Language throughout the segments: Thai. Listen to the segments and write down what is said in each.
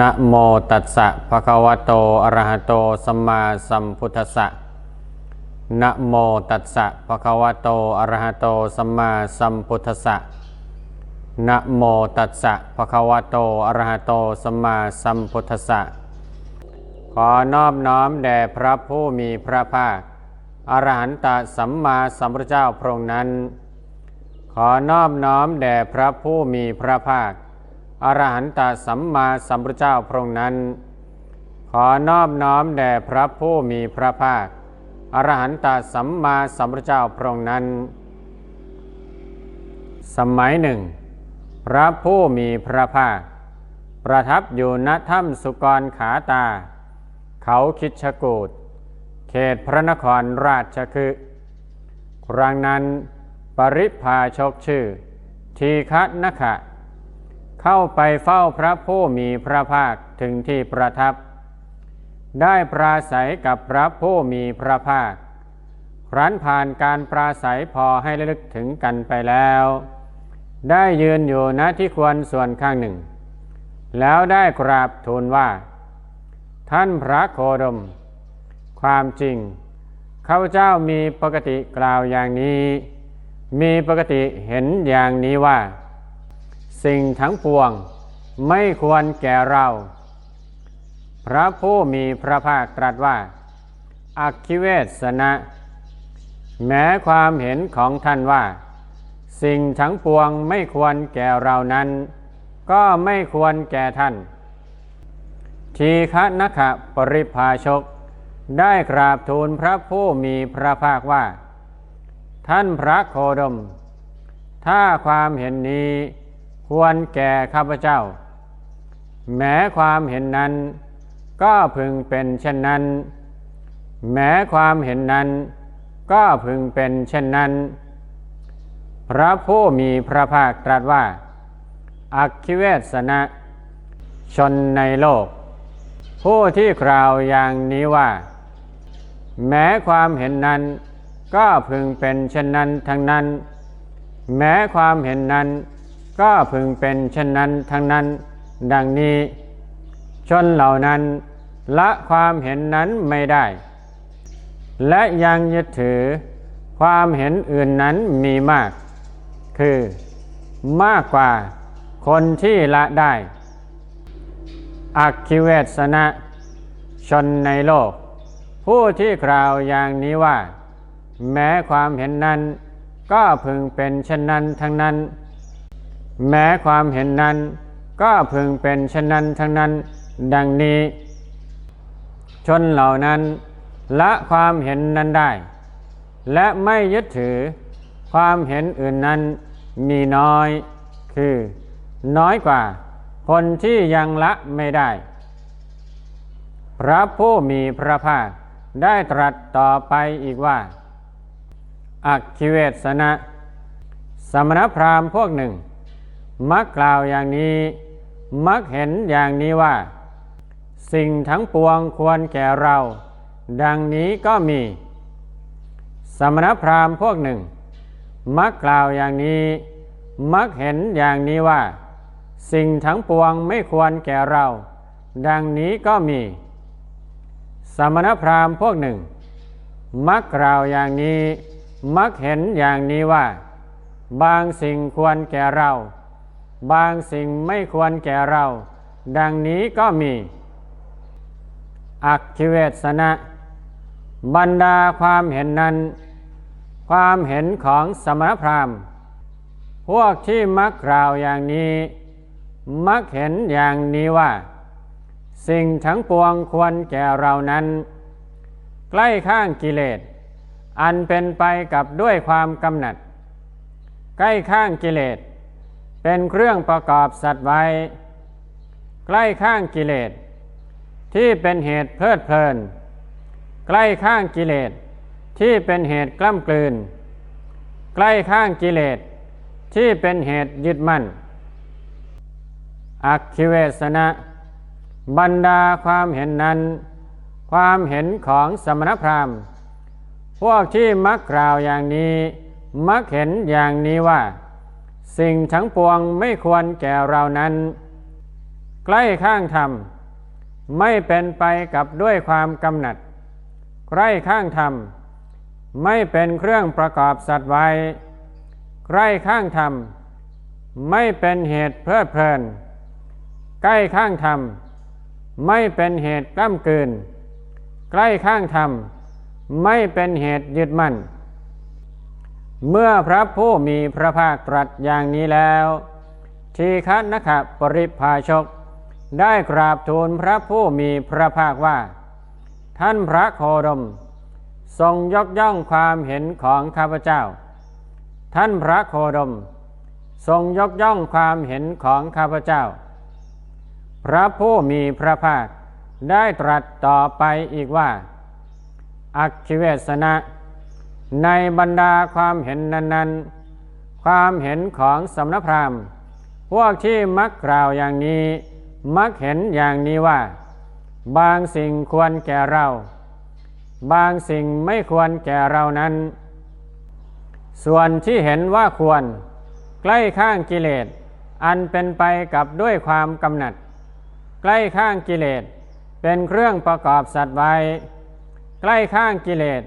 นะโมตัสสะภะคะวะโต อะระหะโต สัมมาสัมพุทธัสสะนะโมตัสสะภะคะวะโต อะระหะโต สัมมาสัมพุทธัสสะนะโมตัสสะภะคะวะโต อะระหะโต สัมมาสัมพุทธัสสะ ขอนอบน้อมแด่พระผู้มีพระภาค อรหันตสัมมาสัมพุทธเจ้าพระองค์นั้น ขอนอบน้อมแด่พระผู้มีพระภาค อรหันตสัมมาสัมพุทธเจ้าพระองค์นั้น ขอนอบน้อมแด่พระผู้มีพระภาค อรหันตสัมมาสัมพุทธเจ้าพระองค์นั้น สมัยหนึ่ง พระผู้มีพระภาค ประทับอยู่ณถ้ำสุกรขาตา เขาคิดชกูดเขตพระนครราชคฤห์ครั้งนั้น ปริพาชกชื่อ ทีฆะนขะ เข้าไปเฝ้าพระผู้มีพระภาคถึงที่ประทับ ได้ปราศัยกับพระผู้มีพระภาค ครั้นผ่านการปราศัยพอให้ระลึกถึงกันไปแล้ว ได้ยืนอยู่ณที่ควรส่วนข้างหนึ่ง แล้วได้กราบทูลว่า ท่านพระโคดม ความจริงข้าพเจ้ามีปกติกล่าวอย่างนี้ มีปกติเห็นอย่างนี้ว่า สิ่งทั้งปวงไม่ควรแก่เรา พระผู้มีพระภาคตรัสว่า อักขิเวสนะ แม้ความเห็นของท่านว่า สิ่งทั้งปวงไม่ควรแก่เรานั้น ก็ไม่ควรแก่ท่าน ทีฆะนขะปริภาชก ได้กราบทูลพระผู้มีพระภาคว่า ท่านพระโคดม ถ้าความเห็นนี้ ควรแก่ข้าพเจ้า แม้ความเห็นนั้น ก็พึงเป็นเช่นนั้น แม้ความเห็นนั้น ก็พึงเป็นเช่นนั้น พระผู้มีพระภาคตรัสว่า อักขิเวสนะชนในโลก ผู้ที่กล่าวอย่างนี้ว่า แม้ความเห็นนั้น ก็พึงเป็นเช่นนั้นทั้งนั้น แม้ความเห็นนั้น ก็พึงเป็นเช่นนั้นทั้งนั้นดังนี้ ชนเหล่านั้นละความเห็นนั้นไม่ได้ และยังยึดถือความเห็นอื่นนั้นมีมาก คือมากกว่าคนที่ละได้อักขิเวสนะชนในโลก ผู้ที่กล่าวอย่างนี้ว่า แม้ความเห็นนั้น ก็พึงเป็นเช่นนั้นทั้งนั้น แม้ความเห็นนั้นก็พึงเป็นเช่นนั้นทั้งนั้นดังนี้ ชนเหล่านั้นละความเห็นนั้นได้ และไม่ยึดถือความเห็นอื่นนั้นมีน้อย คือ น้อยกว่า คนที่ยังละไม่ได้ พระผู้มีพระภาคได้ตรัสต่อไปอีกว่าอักขิเวสนะ สมณพราหมณ์พวกหนึ่ง มักกล่าวอย่างนี้ มักเห็นอย่างนี้ว่า สิ่งทั้งปวงควรแก่เรา ดังนี้ก็มี สมณพราหมณ์พวกหนึ่ง มักกล่าวอย่างนี้ มักเห็นอย่างนี้ว่า สิ่งทั้งปวงไม่ควรแก่เรา ดังนี้ก็มี สมณพราหมณ์พวกหนึ่ง มักกล่าวอย่างนี้ มักเห็นอย่างนี้ว่า บางสิ่งควรแก่เรา บางสิ่งไม่ควรแก่เรา ดังนี้ก็มี อักขิเวสนะ บรรดาความเห็นนั้น ความเห็นของสมณพราหมณ์ พวกที่มักกล่าวอย่างนี้ มักเห็นอย่างนี้ว่า สิ่งทั้งปวงควรแก่เรานั้น ใกล้ข้างกิเลส อันเป็นไปกับด้วยความกำหนัด ใกล้ข้างกิเลส เป็นเครื่องประกอบสัตว์ไว้ ใกล้ข้างกิเลส ที่เป็นเหตุเพลิดเพลิน ใกล้ข้างกิเลส ที่เป็นเหตุกล้ำกลืน ใกล้ข้างกิเลส ที่เป็นเหตุยึดมั่นอักขิเวสนะบรรดาความเห็นนั้น ความเห็นของสมณพราหมณ์ พวกที่มักกล่าวอย่างนี้ มักเห็นอย่างนี้ว่า สิ่งทั้งปวงไม่ควรแก่เรานั้น ใกล้ข้างธรรม ไม่เป็นไปกับด้วยความกำหนัด ใกล้ข้างธรรม ไม่เป็นเครื่องประกอบสัตว์ไว้ใกล้ข้างธรรม ไม่เป็นเหตุเพลิดเพลิน ใกล้ข้างธรรม ไม่เป็นเหตุกล้ำกลืน ใกล้ข้างธรรม ไม่เป็นเหตุยึดมั่น เมื่อพระผู้มีพระภาคตรัสอย่างนี้แล้วทีฆนขะปริภาชก ได้กราบทูลพระผู้มีพระภาคว่า ท่านพระโคดม ทรงยกย่องความเห็นของข้าพเจ้า ท่านพระโคดม ทรงยกย่องความเห็นของข้าพเจ้า พระผู้มีพระภาค ได้ตรัสต่อไปอีกว่า อักขิเวสนะ ในบรรดาความเห็นนั้น ๆ ความเห็นของสำนักพราหมณ์ พวกที่มักกล่าวอย่างนี้ มักเห็นอย่างนี้ว่า บางสิ่งควรแก่เรา บางสิ่งไม่ควรแก่เรานั้น ส่วนที่เห็นว่าควร ใกล้ข้างกิเลส อันเป็นไปกับด้วยความกำหนัด ใกล้ข้างกิเลส เป็นเครื่องประกอบสัตว์ไว้ ใกล้ข้างกิเลส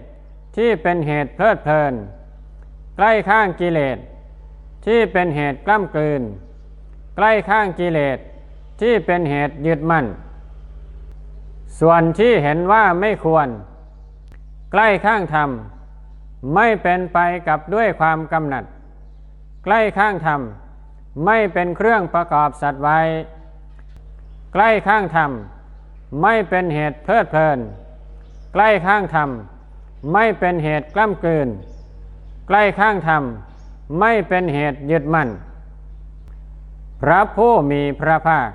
ที่เป็นเหตุเพลิดเพลิน ใกล้ข้างกิเลส ที่เป็นเหตุกล้ำกลืน ใกล้ข้างกิเลส ที่เป็นเหตุยึดมั่น ส่วนที่เห็นว่าไม่ควร ใกล้ข้างธรรม ไม่เป็นไปกับด้วยความกำหนัด ใกล้ข้างธรรม ไม่เป็นเครื่องประกอบสัตว์ไว้ ใกล้ข้างธรรม ไม่เป็นเหตุเพลิดเพลิน ใกล้ข้างธรรม ไม่เป็นเหตุกล้ำกลืนใกล้ข้างธรรม ไม่เป็นเหตุยึดมั่น พระผู้มีพระภาค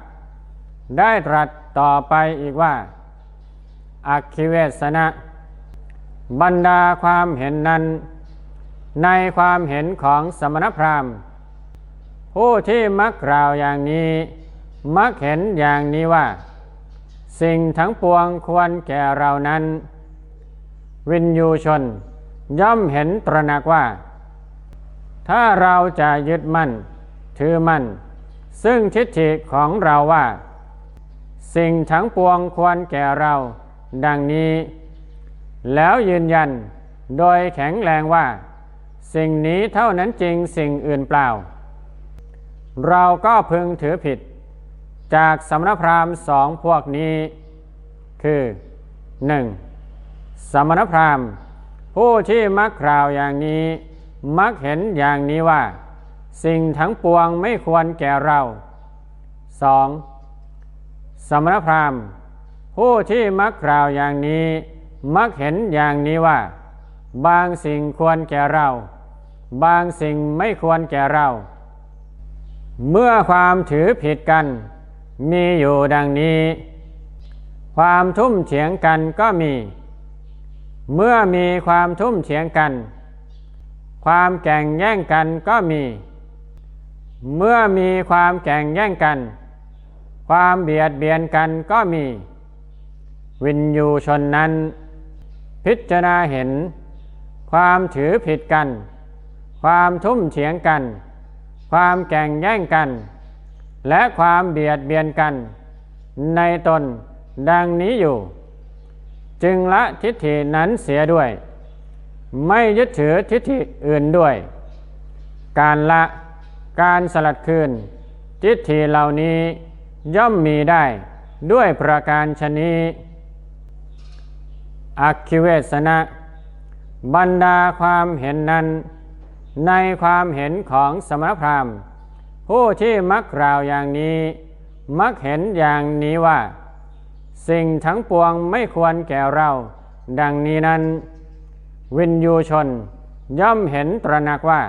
ได้ตรัสต่อไปอีกว่าอักขิเวสนะ บรรดาความเห็นนั้น ในความเห็นของสมณพราหมณ์ ผู้ที่มักกล่าวอย่างนี้ มักเห็นอย่างนี้ว่า สิ่งทั้งปวงควรแก่เรานั้น วินยูชน ย่อมเห็นตระหนักว่า ถ้าเราจะยึดมั่น ถือมั่น ซึ่งทิฏฐิของเราว่า สิ่งทั้งปวงควรแก่เรา ดังนี้ แล้วยืนยันโดยแข็งแรงว่า สิ่งนี้เท่านั้นจริงสิ่งอื่นเปล่า เราก็พึงถือผิด จากสำนักพราหมณ์สองพวกนี้ คือ 1. สมณพราหมณ์ ผู้ที่มักกล่าวอย่างนี้ มักเห็นอย่างนี้ว่า สิ่งทั้งปวงไม่ควรแก่เรา 2. สมณพราหมณ์ ผู้ที่มักกล่าวอย่างนี้ มักเห็นอย่างนี้ว่า บางสิ่งควรแก่เรา บางสิ่งไม่ควรแก่เรา เมื่อความถือผิดกันมีอยู่ดังนี้ ความทุ่มเถียงกันก็มี เมื่อมีความทุ่มเถียงกัน ความแข่งแย่งกันก็มี เมื่อมีความแข่งแย่งกัน ความเบียดเบียนกันก็มี วินยูชนนั้น พิจารณาเห็น ความถือผิดกัน ความทุ่มเถียงกัน ความแข่งแย่งกัน และความเบียดเบียนกัน ในตนดังนี้อยู่ จึงละทิฏฐินั้นเสียด้วย ไม่ยึดถือทิฏฐิอื่นด้วย การละการสลัดคืน ทิฏฐิเหล่านี้ย่อมมีได้ด้วยประการชนีอักขิเวสนะบรรดาความเห็นนั้น ในความเห็นของสมณพราหมณ์ ผู้ที่มักกล่าวอย่างนี้ มักเห็นอย่างนี้ว่า สิ่งทั้งปวงไม่ควรแก่เรา ดังนี้นั้น วินยูชนย่อมเห็นตระหนักว่า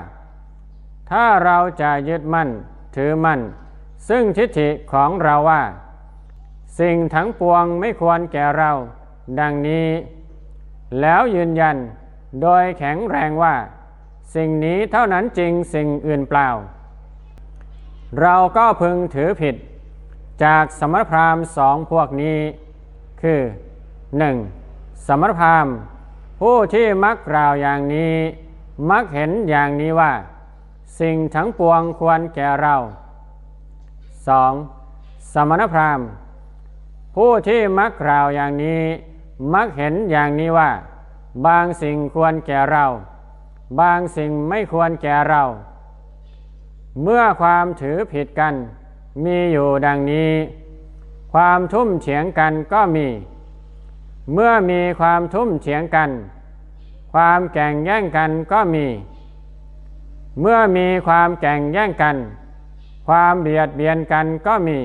ถ้าเราจะยึดมั่นถือมั่น ซึ่งทิฏฐิของเราว่า สิ่งทั้งปวงไม่ควรแก่เรา ดังนี้ แล้วยืนยันโดยแข็งแรงว่า สิ่งนี้เท่านั้นจริงสิ่งอื่นเปล่า เราก็พึงถือผิด จากสมณพราหมณ์สองพวกนี้ คือ 1. สมณพราหมณ์ ผู้ที่มักกล่าวอย่างนี้ มักเห็นอย่างนี้ว่า สิ่งทั้งปวงควรแก่เรา 2. สสมณพราหมณ์ ผู้ที่มักกล่าวอย่างนี้ มักเห็นอย่างนี้ว่า บางสิ่งควรแก่เรา บางสิ่งไม่ควรแก่เรา เมื่อความถือผิดกัน มีอยู่ดังนี้ ความทุ่มเฉียงกันก็มี เมื่อมีความทุ่มเฉียงกัน ความแก่งแย่งกันก็มี เมื่อมีความแก่งแย่งกัน ความเบียดเบียนกันก็มี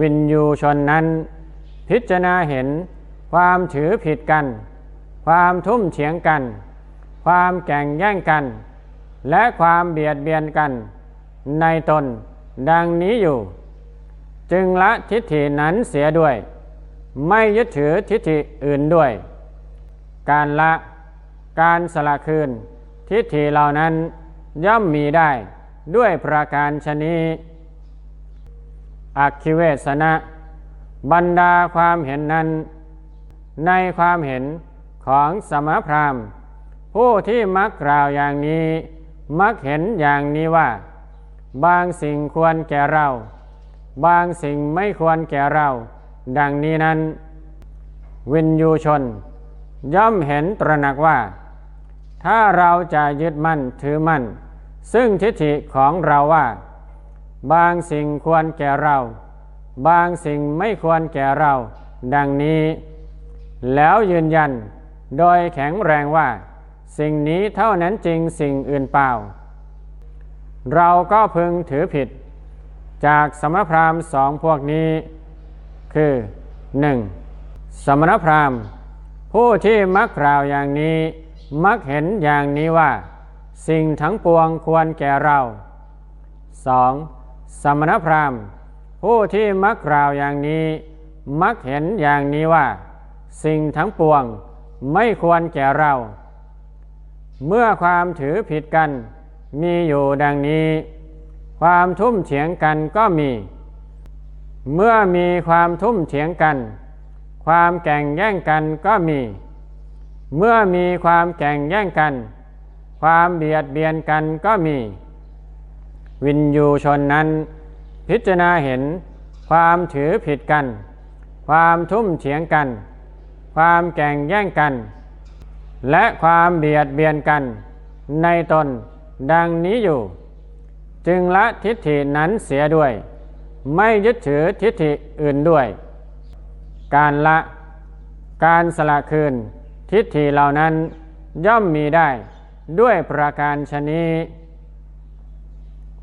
วินยูชนนั้น พิจารณาเห็นความถือผิดกัน ความทุ่มเฉียงกัน ความแก่งแย่งกัน และความเบียดเบียนกัน ในตน ดังนี้อยู่ จึงละทิฏฐินั้นเสียด้วย ไม่ยึดถือทิฏฐิอื่นด้วย การละการสละคืน ทิฏฐิเหล่านั้นย่อมมีได้ด้วยประการชนีอักคิเวสนะ บรรดาความเห็นนั้น ในความเห็นของสมพราหมณ์ ผู้ที่มักกล่าวอย่างนี้ มักเห็นอย่างนี้ว่า บางสิ่งควรแก่เรา บางสิ่งไม่ควรแก่เรา ดังนี้นั้น วินยูชน ย่อมเห็นตระหนักว่า ถ้าเราจะยึดมั่นถือมั่น ซึ่งทิฏฐิของเราว่า บางสิ่งควรแก่เรา บางสิ่งไม่ควรแก่เรา ดังนี้ แล้วยืนยันโดยแข็งแรงว่า สิ่งนี้เท่านั้นจริงสิ่งอื่นเปล่า เราก็พึงถือผิด จากสมณพราหมณ์สองพวกนี้ คือ 1. สมณพราหมณ์ ผู้ที่มักกล่าวอย่างนี้มักเห็นอย่างนี้ว่า สิ่งทั้งปวงควรแก่เรา 2. สมณพราหมณ์ ผู้ที่มักกล่าวอย่างนี้ มักเห็นอย่างนี้ว่า สิ่งทั้งปวงไม่ควรแก่เรา เมื่อความถือผิดกัน มีอยู่ดังนี้ ความทุ่มเฉียงกันก็มี เมื่อมีความทุ่มเฉียงกัน ความแก่งแย่งกันก็มี เมื่อมีความแก่งแย่งกัน ความเบียดเบียนกันก็มี วินยูชนนั้น พิจารณาเห็น ความถือผิดกัน ความทุ่มเฉียงกัน ความแก่งแย่งกัน และความเบียดเบียนกัน ในตน ดังนี้อยู่ จึงละทิฏฐินั้นเสียด้วย ไม่ยึดถือทิฏฐิอื่นด้วย การละการสละคืน ทิฏฐิเหล่านั้นย่อมมีได้ด้วยประการชนี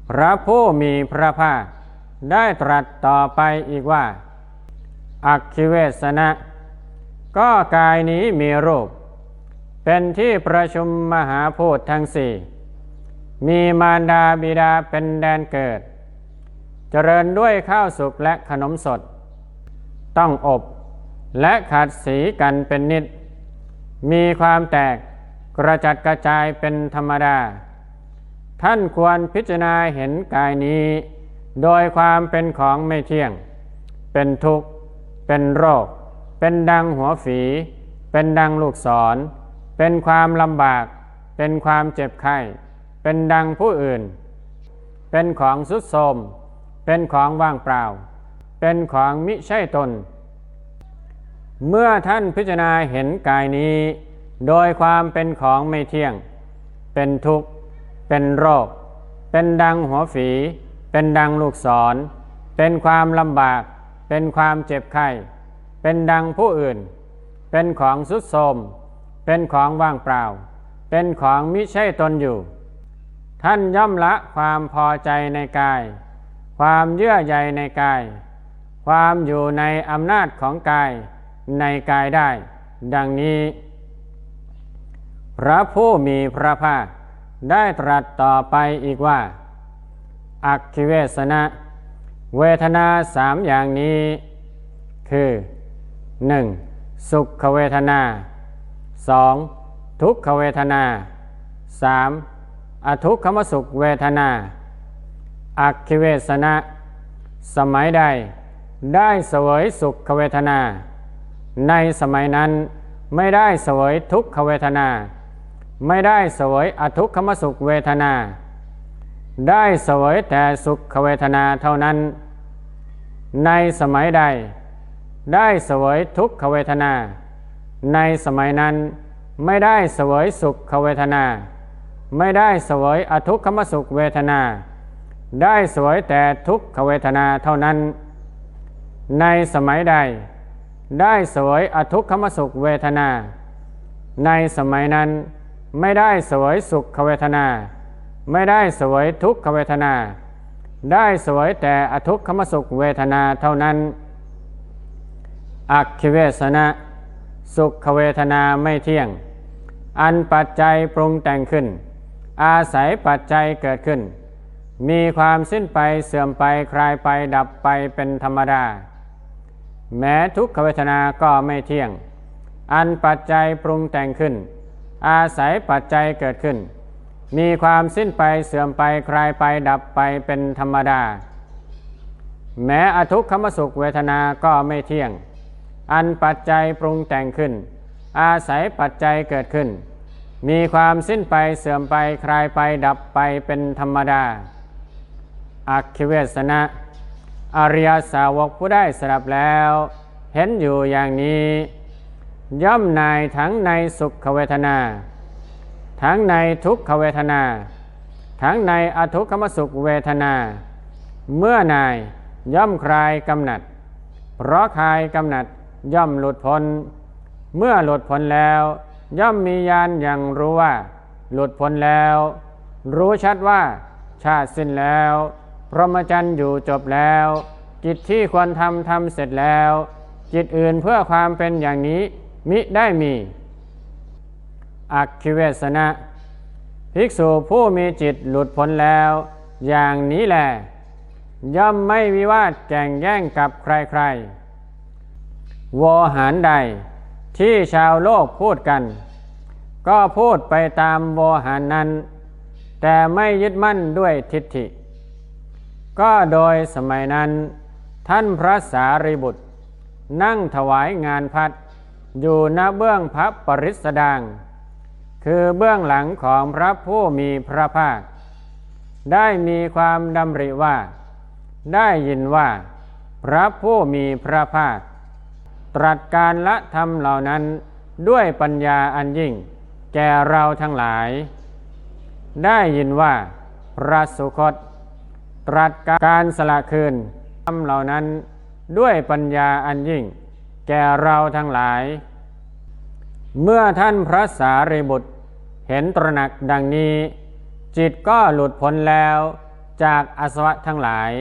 พระผู้มีพระภาคได้ตรัสต่อไปอีกว่า อักขิเวสนะ ก็กายนี้มีรูป เป็นที่ประชุมมหาพูดทั้งสี่ มีมารดาบิดาเป็นแดนเกิด เจริญด้วยข้าวสุกและขนมสด ต้องอบและขัดสีกันเป็นนิด มีความแตกกระจัดกระจายเป็นธรรมดา ท่านควรพิจารณาเห็นกายนี้ โดยความเป็นของไม่เที่ยง เป็นทุกข์ เป็นโรค เป็นดังหัวฝี เป็นดังลูกศร เป็นความลำบาก เป็นความเจ็บไข้ เป็นดังผู้อื่น เป็นของสุดโทมเป็นของว่างเปล่า เป็นของมิใช่ตน เมื่อท่านพิจารณาเห็นกายนี้ โดยความเป็นของไม่เที่ยง เป็นทุกข์ เป็นโรค เป็นดังหัวฝี เป็นดังลูกศร เป็นความลำบาก เป็นความเจ็บไข้ เป็นดังผู้อื่น เป็นของสุดโทมเป็นของว่างเปล่า เป็นของมิใช่ตนอยู่ ท่านย่อมละความพอใจในกาย ความเยื่อใยในกาย ความอยู่ในอำนาจของกายในกายได้ ดังนี้ พระผู้มีพระภาคได้ตรัสต่อไปอีกว่า อักขิเวสนะ เวทนาสามอย่างนี้ คือ 1. สุขเวทนา 2. ทุกขเวทนา 3. อทุกขมสุขเวทนาอักขิเวสนะ สมัยใด ได้เสวยสุขเวทนา ในสมัยนั้นไม่ได้เสวยทุกขเวทนา ไม่ได้เสวยอทุกขมสุขเวทนา ได้เสวยแต่สุขเวทนาเท่านั้น ในสมัยใด ได้เสวยทุกขเวทนา ในสมัยนั้นไม่ได้เสวยสุขเวทนา ไม่ได้สวยอทุกขมสุขเวทนา ได้สวยแต่ทุกขเวทนาเท่านั้น ในสมัยใด ได้สวยอทุกขมสุขเวทนา ในสมัยนั้นไม่ได้สวยสุขเวทนา ไม่ได้สวยทุกขเวทนา ได้สวยแต่อทุกขมสุขเวทนาเท่านั้น อักขิเวสนะสุขเวทนาไม่เที่ยง อันปัจจัยปรุงแต่งขึ้น อาศัยปัจจัยเกิดขึ้น มีความสิ้นไปเสื่อมไปคลายไปดับไปเป็นธรรมดา แม้ทุกขเวทนาก็ไม่เที่ยง อันปัจจัยปรุงแต่งขึ้น อาศัยปัจจัยเกิดขึ้น มีความสิ้นไปเสื่อมไปคลายไปดับไปเป็นธรรมดา แม้อทุกขมสุขเวทนาก็ไม่เที่ยง อันปัจจัยปรุงแต่งขึ้น อาศัยปัจจัยเกิดขึ้น มีความสิ้นไปเสื่อมไปคลายไปดับไปเป็นธรรมดา อักขิเวสนะอริยสาวกผู้ได้สดับแล้ว เห็นอยู่อย่างนี้ ย่อมนายทั้งในสุขเวทนา ทั้งในทุกขเวทนา ทั้งในอทุกขมสุขเวทนา เมื่อนายย่อมคลายกำหนัด เพราะคลายกำหนัดย่อมหลุดพ้น เมื่อหลุดพ้นแล้ว ย่อมมีญาณอย่างรู้ว่า หลุดพ้นแล้ว รู้ชัดว่า ชาติสิ้นแล้วพรหมจรรย์อยู่จบแล้วกิจที่ควรทำทำเสร็จแล้วกิจอื่นเพื่อความเป็นอย่างนี้มิได้มีอักขิเวสนะ ภิกษุผู้มีจิตหลุดพ้นแล้ว อย่างนี้แหละย่อมไม่วิวาทแก่งแย่งกับใครๆโวหารใด ที่ชาวโลกพูดกัน ก็พูดไปตามโวหารนั้น แต่ไม่ยึดมั่นด้วยทิฏฐิ ก็โดยสมัยนั้น ท่านพระสารีบุตร นั่งถวายงานพัดอยู่ณเบื้องพระปริสดาง คือเบื้องหลังของพระผู้มีพระภาค ได้มีความดำริว่า ได้ยินว่า พระผู้มีพระภาค ตรัสการละธรรมเหล่านั้นด้วยปัญญาอันยิ่ง แก่เราทั้งหลาย ได้ยินว่าพระสุคต ตรัสการสละคืนธรรมเหล่านั้นด้วยปัญญาอันยิ่ง แก่เราทั้งหลาย เมื่อท่านพระสารีบุตรเห็นตระหนักดังนี้ จิตก็หลุดพ้นแล้วจากอสวะทั้งหลาย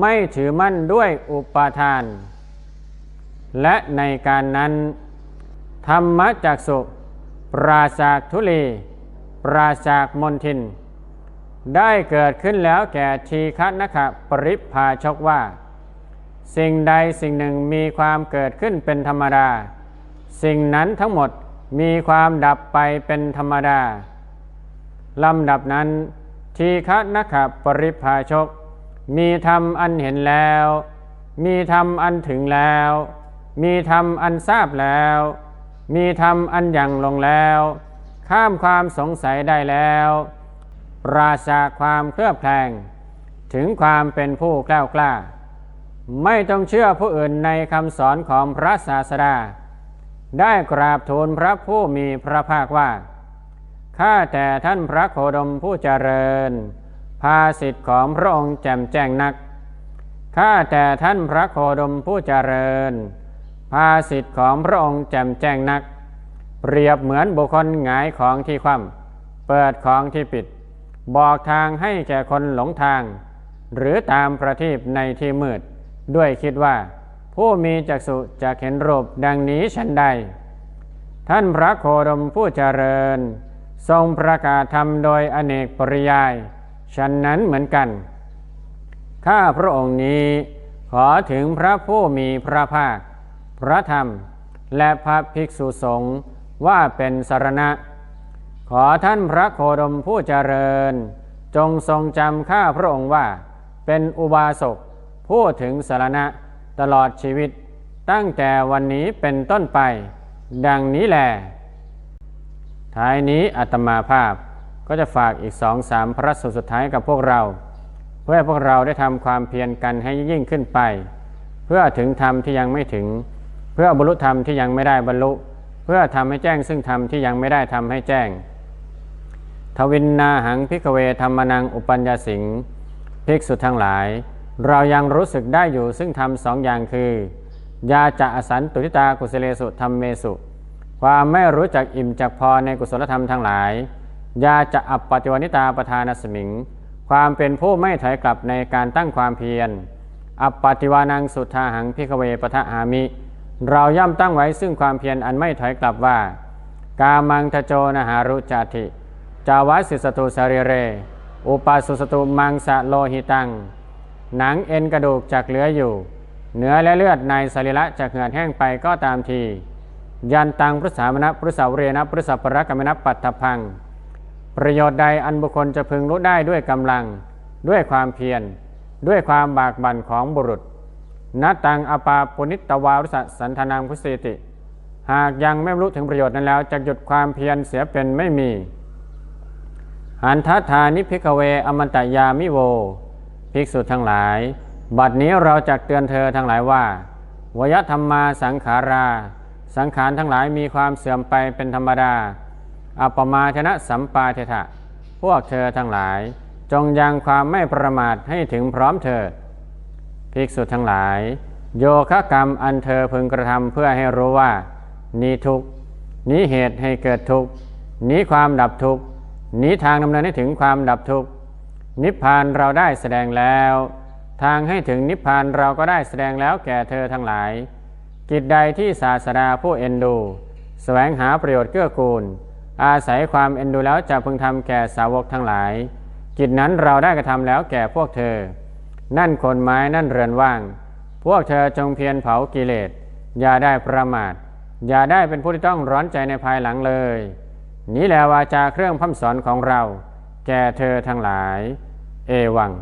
ไม่ถือมั่นด้วยอุปาทาน และในการนั้น ธรรมจากสุปราจากทุลีปราจากมนทิน ได้เกิดขึ้นแล้วแก่ทีฆนคปริพาชกว่า สิ่งใดสิ่งหนึ่งมีความเกิดขึ้นเป็นธรรมดา สิ่งนั้นทั้งหมดมีความดับไปเป็นธรรมดาลำดับนั้น ทีฆนคปริพาชก มีธรรมอันเห็นแล้ว มีธรรมอันถึงแล้ว มีธรรมอันทราบแล้ว มีธรรมอันยังลงแล้ว ข้ามความสงสัยได้แล้ว ปราศจากความเคลือบแคลงถึงความเป็นผู้กล้ากล้า ไม่ต้องเชื่อผู้อื่นในคำสอนของพระศาสดา ได้กราบทูลพระผู้มีพระภาคว่า ข้าแต่ท่านพระโคดมผู้เจริญ ภาสิทธิ์ของพระองค์แจ่มแจ้งนัก ข้าแต่ท่านพระโคดมผู้เจริญ ภาสิทธิ์ของพระองค์แจ่มแจ้งนัก เปรียบเหมือนบุคคลหงายของที่คว่ำเปิดของที่ปิด บอกทางให้แก่คนหลงทาง หรือตามประทีปในที่มืด ด้วยคิดว่า ผู้มีจักษุจะเห็นรูปดังนี้ฉันใด ท่านพระโคดมผู้เจริญ ทรงประกาศธรรมโดยอเนกปริยายฉันนั้นเหมือนกันข้าพระองค์นี้ขอถึงพระผู้มีพระภาค พระธรรม และพระภิกษุสงฆ์ว่าเป็นสารณะ ขอท่านพระโคดมผู้เจริญ จงทรงจำข้าพระองค์ว่า เป็นอุบาสกผู้ถึงสารณะตลอดชีวิต ตั้งแต่วันนี้เป็นต้นไป ดังนี้แหละท้ายนี้อาตมาภาพก็จะฝากอีกสองสามพระสูตรสุดท้ายกับพวกเรา เพื่อพวกเราได้ทำความเพียรกันให้ยิ่งขึ้นไป เพื่อถึงธรรมที่ยังไม่ถึง เพื่อบรรลุธรรมที่ยังไม่ได้บรรลุ เพื่อทำให้แจ้งซึ่งธรรมที่ยังไม่ได้ทำให้แจ้ง ทวินนาหังพิกเวธรรมนังอุปัญญาสิงภิกษุทั้งหลาย เรายังรู้สึกได้อยู่ซึ่งธรรมสองอย่างคือยาจะอสันตุทิตากุสเลสุธรรมเมสุ ความไม่รู้จักอิ่มจักพอในกุศลธรรมทั้งหลาย ยาจะอัปปฏิวานิตาประธานสมิง ความเป็นผู้ไม่ถอยกลับในการตั้งความเพียร อัปปฏิวานังสุทธาหังพิกเวปะทะหามิ เราย่อมตั้งไว้ซึ่งความเพียรอันไม่ถอยกลับว่า กามังทโจนหารุจาติ จาวาสิสตุสรีเร อุปาสุสตุมังสะโลหิตัง หนังเอ็นกระดูกจักเหลืออยู่ เนื้อและเลือดในสรีระจะเหือดแห้งไปก็ตามที ยันตังพฤษามณพฤษาวเรนะพฤษปรกรรมณปัตถพัง ประโยชน์ใดอันบุคคลจะพึงรู้ได้ด้วยกำลัง ด้วยความเพียร ด้วยความบากบั่นของบุรุษ นัตตังอปาปุนิตตวารุสสันธนังพุสิติ หากยังไม่รู้ถึงประโยชน์นั้นแล้วจะหยุดความเพียรเสียเป็นไม่มีหันทัธานิพิกเวอมันตยามิโว ภิกษุทั้งหลาย บัดนี้เราจะเตือนเธอทั้งหลายว่าวยธรรมาสังขารา สังขารทั้งหลายมีความเสื่อมไปเป็นธรรมดา อัปปมาชนะสัมปาเทถะ พวกเธอทั้งหลาย จงยังความไม่ประมาทให้ถึงพร้อมเถิด ภิกษุทั้งหลาย โยคะกรรมอันเธอพึงกระทำเพื่อให้รู้ว่า นี้ทุกนี้เหตุให้เกิดทุกนี้ความดับทุกนี้ทางดำเนินให้ถึงความดับทุกนิพพานเราได้แสดงแล้ว ทางให้ถึงนิพพานเราก็ได้แสดงแล้วแก่เธอทั้งหลาย กิจใดที่ศาสดาผู้เอ็นดูแสวงหาประโยชน์เกื้อกูล อาศัยความเอ็นดูแล้วจะพึงทำแก่สาวกทั้งหลาย กิจนั้นเราได้กระทำแล้วแก่พวกเธอ นั่นคนไม้นั่นเรือนว่าง พวกเธอจงเพียรเผากิเลส อย่าได้ประมาท อย่าได้เป็นผู้ที่ต้องร้อนใจในภายหลังเลย นี้แหละวาจาเครื่องพัฒสอนของเรา แก่เธอทั้งหลาย เอวัง